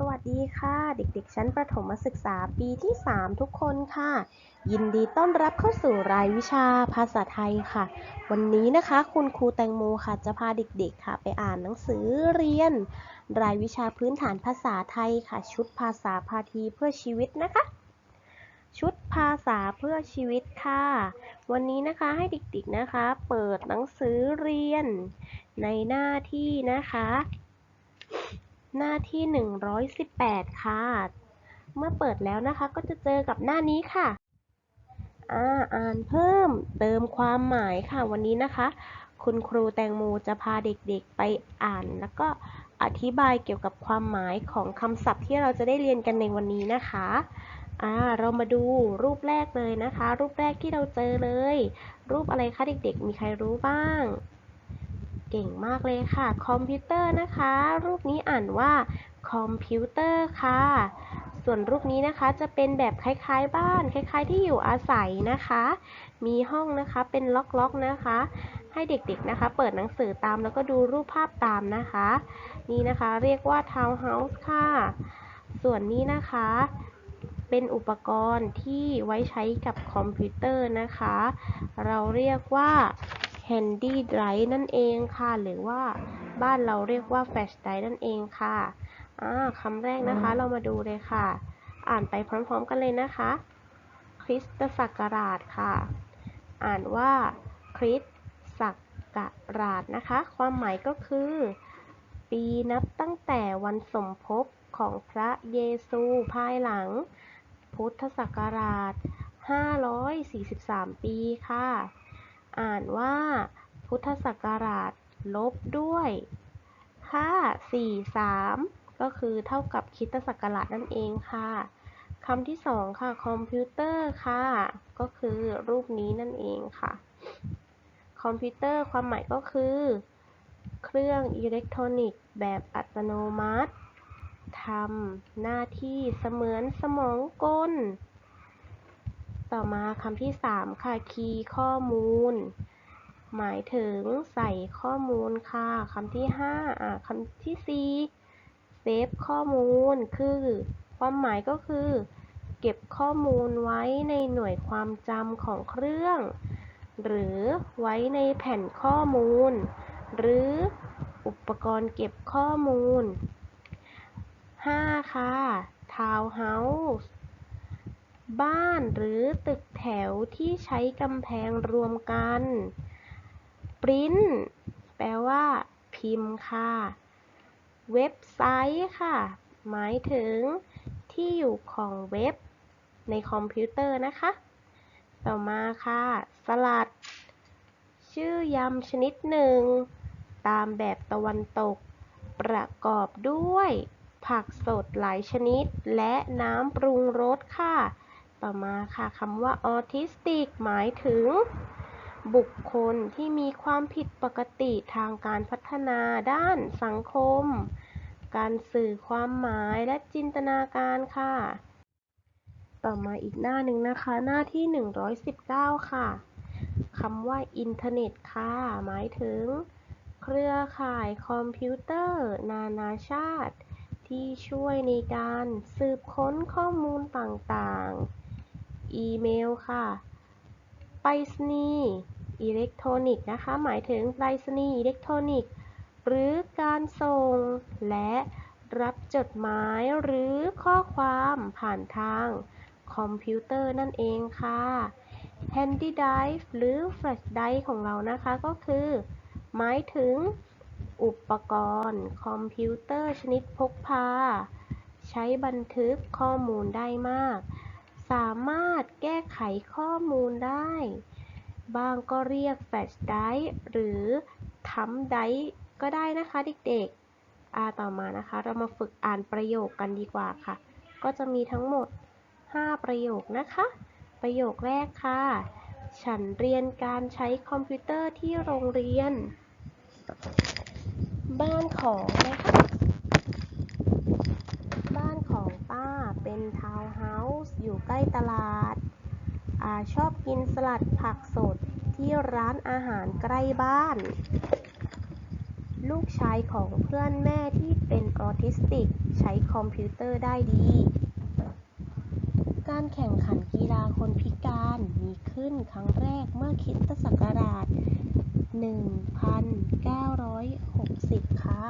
สวัสดีค่ะ เด็กๆ ชั้นประถมศึกษาปีที่ 3 ทุกคนค่ะ ยินดีต้อนรับเข้าสู่รายวิชาภาษาไทยค่ะ วันนี้นะคะคุณครูแตงโมค่ะจะพาเด็กๆค่ะ ไปอ่านหนังสือเรียน รายวิชาพื้นฐานภาษาไทยค่ะ ชุดภาษาพาทีเพื่อชีวิตนะคะ ชุดภาษาเพื่อชีวิตค่ะ วันนี้นะคะให้เด็กๆนะคะ เปิดหนังสือเรียนในหน้าที่นะคะ หน้าที่ 118 ค่ะ เมื่อเปิดแล้วนะคะก็จะเจอกับหน้านี้ค่ะอ่าอ่านเพิ่มเติมความหมายค่ะวันนี้นะคะ คุณครูแตงโมจะพาเด็กๆไปอ่าน แล้วก็อธิบายเกี่ยวกับความหมายของคำศัพท์ที่เราจะได้เรียนกันในวันนี้นะคะอ่าเรามาดูรูปแรกเลยนะคะ รูปแรกที่เราเจอเลย รูปอะไรคะเด็กๆ มีใครรู้บ้าง เก่งมากเลยค่ะ คอมพิวเตอร์นะคะ รูปนี้อ่านว่าคอมพิวเตอร์ค่ะ ส่วนรูปนี้นะคะจะเป็นแบบคล้ายๆบ้าน คล้ายๆ ที่อยู่อาศัยนะคะ มีห้องนะคะเป็นล็อกๆนะคะ ให้เด็กๆนะคะ เปิดหนังสือตามแล้วก็ดูรูปภาพตามนะคะ นี่นะคะเรียกว่าทาวน์เฮาส์ค่ะ ส่วนนี้นะคะเป็นอุปกรณ์ที่ไว้ใช้กับคอมพิวเตอร์นะคะ เราเรียกว่า handy drive นั่นเองค่ะ หรือว่าบ้านเราเรียกว่า flash drive นั่นเองค่ะอ่าคำแรกนะคะเรามาดูเลยค่ะ อ่านไปพร้อมๆกันเลยนะคะ คริสตศักราชค่ะ อ่านว่าคริสตศักราชนะคะ ความหมายก็คือ ปีนับตั้งแต่วันสมภพของพระเยซูภายหลัง พุทธศักราช 543 ปีค่ะ อ่านว่า พุทธศักราชลบด้วย 543 ก็คือเท่ากับคิตศักราชนั่นเองค่ะคำที่สองค่ะ คอมพิวเตอร์ค่ะ ก็คือรูปนี้นั่นเองค่ะ คอมพิวเตอร์ความหมายก็คือ เครื่องอิเล็กทรอนิกส์แบบอัตโนมัติทำหน้าที่เสมือนสมองกล ต่อมาคำที่ 3 ค่ะ คีย์ข้อมูล หมายถึงใส่ข้อมูลค่ะคำที่5อ่าคำที่ 4 เซฟข้อมูล คือ ความหมายก็คือ เก็บข้อมูลไว้ในหน่วยความจำของเครื่อง หรือไว้ในแผ่นข้อมูล หรืออุปกรณ์เก็บข้อมูล 5. ค่ะทาวเฮาส์ บ้านหรือตึกแถวที่ใช้กำแพงรวมกัน ปริ้นแปลว่า พิมพ์ค่ะ เว็บไซต์ค่ะ หมายถึงที่อยู่ของเว็บ ในคอมพิวเตอร์นะคะ ต่อมาค่ะ สลัด ชื่อยำชนิดหนึ่ง ตามแบบตะวันตก ประกอบด้วยผักสดหลายชนิดและน้ำปรุงรสค่ะ ต่อมาค่ะคำว่าออทิสติกหมายถึง บุคคลที่มีความผิดปกติทางการพัฒนาด้านสังคม การสื่อความหมายและจินตนาการค่ะ ต่อมาอีกหน้าหนึ่งนะคะ หน้าที่ 119 ค่ะคำว่าอินเทอร์เน็ตค่ะ หมายถึง เครือข่ายคอมพิวเตอร์ นานาชาติ ที่ช่วยในการสืบค้นข้อมูลต่างๆ อีเมลค่ะ ไปรษณีย์อิเล็กทรอนิกส์นะคะ หมายถึงไปรษณีย์อิเล็กทรอนิกส์ หรือการส่ง และรับจดหมายหรือข้อความผ่านทางคอมพิวเตอร์นั่นเองค่ะ Handy Drive หรือ Flash Drive ของเรานะคะก็คือ หมายถึงอุปกรณ์คอมพิวเตอร์ชนิดพกพา ใช้บันทึกข้อมูลได้มาก สามารถแก้ไขข้อมูลได้ บางก็เรียก Flash Drive หรือทำไดก็ได้นะคะเด็กๆอาต่อมานะคะ เรามาฝึกอ่านประโยคกันดีกว่าค่ะ ก็จะมีทั้งหมด 5 ประโยคนะคะ ประโยคแรกค่ะ ฉันเรียนการใช้คอมพิวเตอร์ที่โรงเรียน บ้านของนะคะ บ้านของป้าเป็นทาวน์เฮาส์ อยู่ใกล้ตลาดอชอบกินสลัดผักสดที่ร้านอาหารใกล้บ้าน ลูกชายของเพื่อนแม่ที่เป็นออทิสติกใช้คอมพิวเตอร์ได้ดี การแข่งขันกีฬาคนพิการมีขึ้นครั้งแรกเมื่อคิดศักราช 1960 ค่ะ